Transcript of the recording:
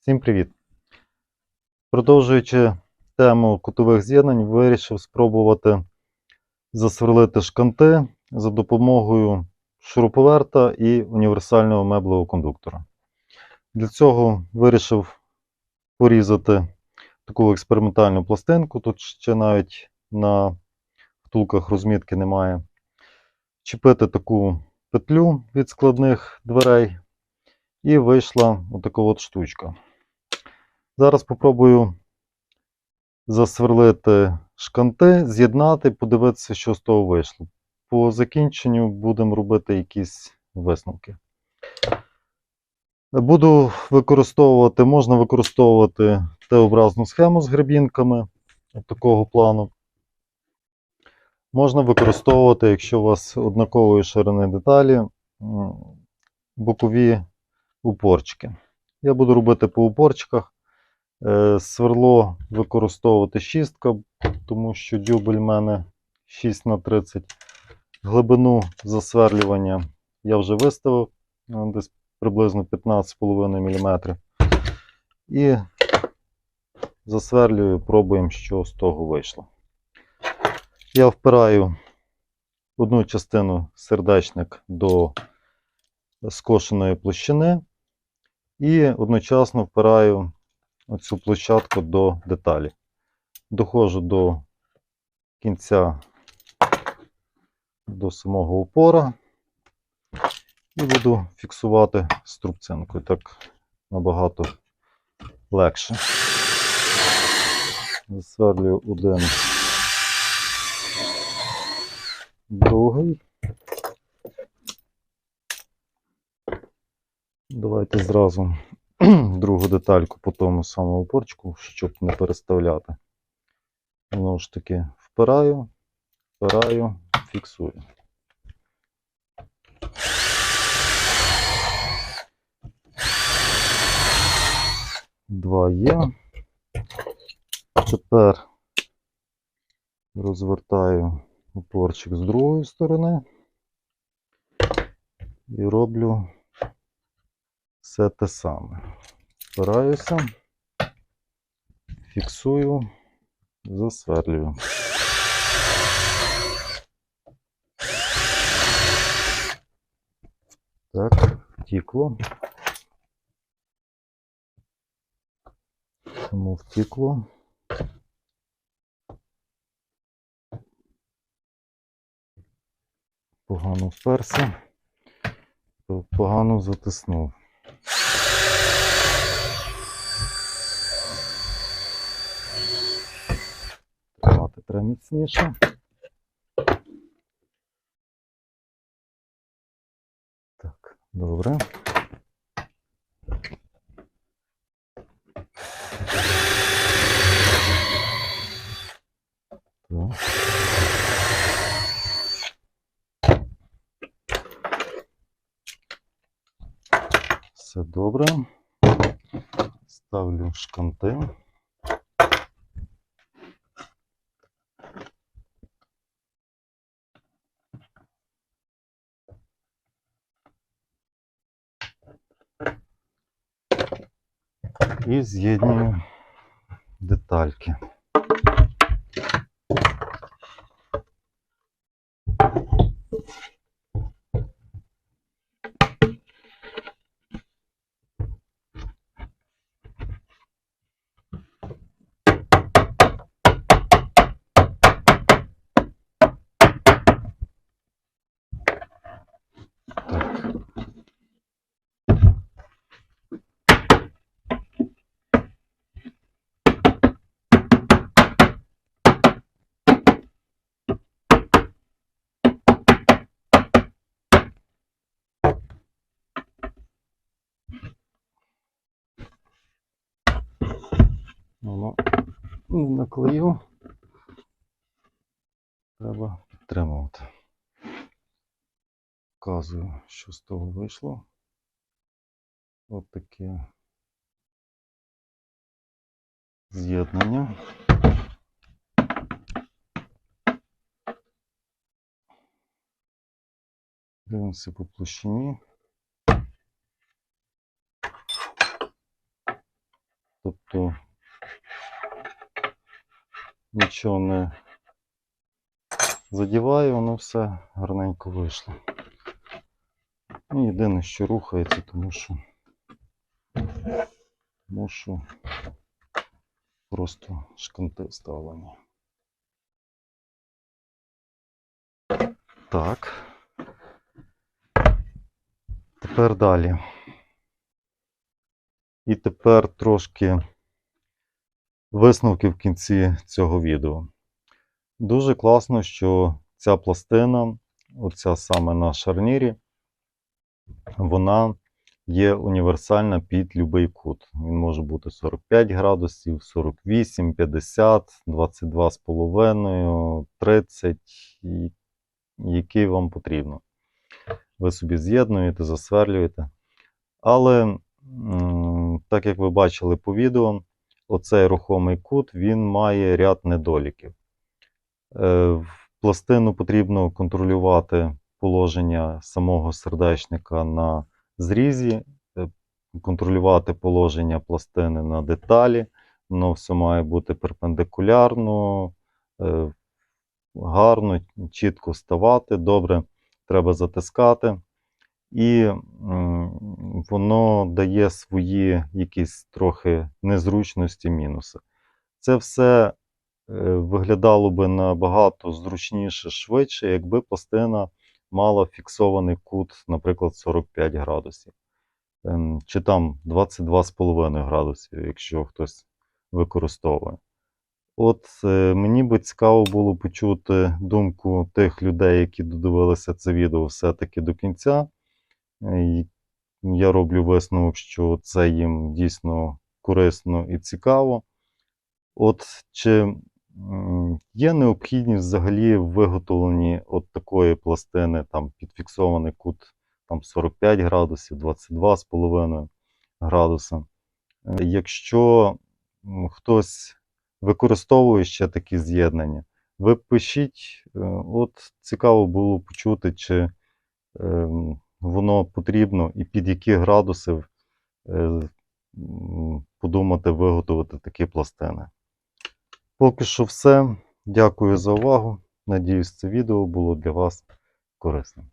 Всім привіт! Продовжуючи тему кутових з'єднань, вирішив спробувати засверлити шканти за допомогою шуруповерта і універсального меблевого кондуктора. Для цього вирішив порізати таку експериментальну пластинку. Тут ще навіть на втулках розмітки немає. Чіпити таку петлю від складних дверей. І вийшла отака от штучка. Зараз спробую засверлити шканти, з'єднати, подивитися, що з того вийшло. По закінченню будемо робити якісь висновки. Буду використовувати, можна використовувати Т-образну схему з гребінками такого плану. Можна використовувати, якщо у вас однакової ширини деталі, бокові упорчики. Я буду робити по упорчиках. Е, Сверло використовувати шістка, тому що дюбель в мене 6 на 30. Глибину засверлювання я вже виставив е, десь приблизно 15,5 мм. І засверлюю, пробуємо, що з того вийшло. Я впираю одну частину сердечник до скошеної площини і одночасно впираю оцю площадку до деталі. Доходжу до кінця до самого упора і буду фіксувати струбцинкою. Так набагато легше. Засверлюю один, другий. Давайте зразу другу детальку по тому самому порчику, щоб не переставляти. Знову ж таки, впираю, впираю, фіксую. Два є. Тепер розвертаю упорчик з другої сторони і роблю все те саме. Впираюся, фіксую, засверлюю. Так, втікло. Чому втікло? Погано вперся, погано затиснув. Треба міцніше. Так, добре. Так. Все добре. Ставлю шканти. І з'єднюю детальки. Так. Воно не наклею. Треба підтримувати. Показую, що з того вийшло. От таке з'єднання. Дивимося по площині. Тобто нічого не задіваю, воно все гарненько вийшло. Ну, єдине, що рухається, тому що мушу просто шканти вставлені. Так. Тепер далі. І тепер трошки висновки в кінці цього відео. Дуже класно, що ця пластина, оця саме на шарнірі, вона є універсальна під будь-який кут. Він може бути 45 градусів, 48, 50, 22,5, 30, який вам потрібно. Ви собі з'єднуєте, засверлюєте. Але, так як ви бачили по відео, оцей рухомий кут він має ряд недоліків. Е, пластину потрібно контролювати положення самого сердечника на зрізі, е, контролювати положення пластини на деталі. Воно все має бути перпендикулярно, е, гарно, чітко ставати, добре треба затискати. І воно дає свої якісь трохи незручності, мінуси. Це все е, виглядало би набагато зручніше, швидше, якби пластина мала фіксований кут, наприклад, 45 градусів. Ем, Чи там 22,5 градусів, якщо хтось використовує. От е, мені би цікаво було почути думку тих людей, які додивилися це відео все-таки до кінця. Я роблю висновок, що це їм дійсно корисно і цікаво. От чи є необхідність взагалі в виготовленні от такої пластини, там підфіксований кут там 45 градусів, 22,5 градуса. Е, Якщо хтось використовує ще такі з'єднання, ви пишіть, е, от цікаво було почути, чи ем, воно потрібно і під які градуси е, подумати виготовити такі пластини. Поки що все. Дякую за увагу. Надіюсь, це відео було для вас корисним.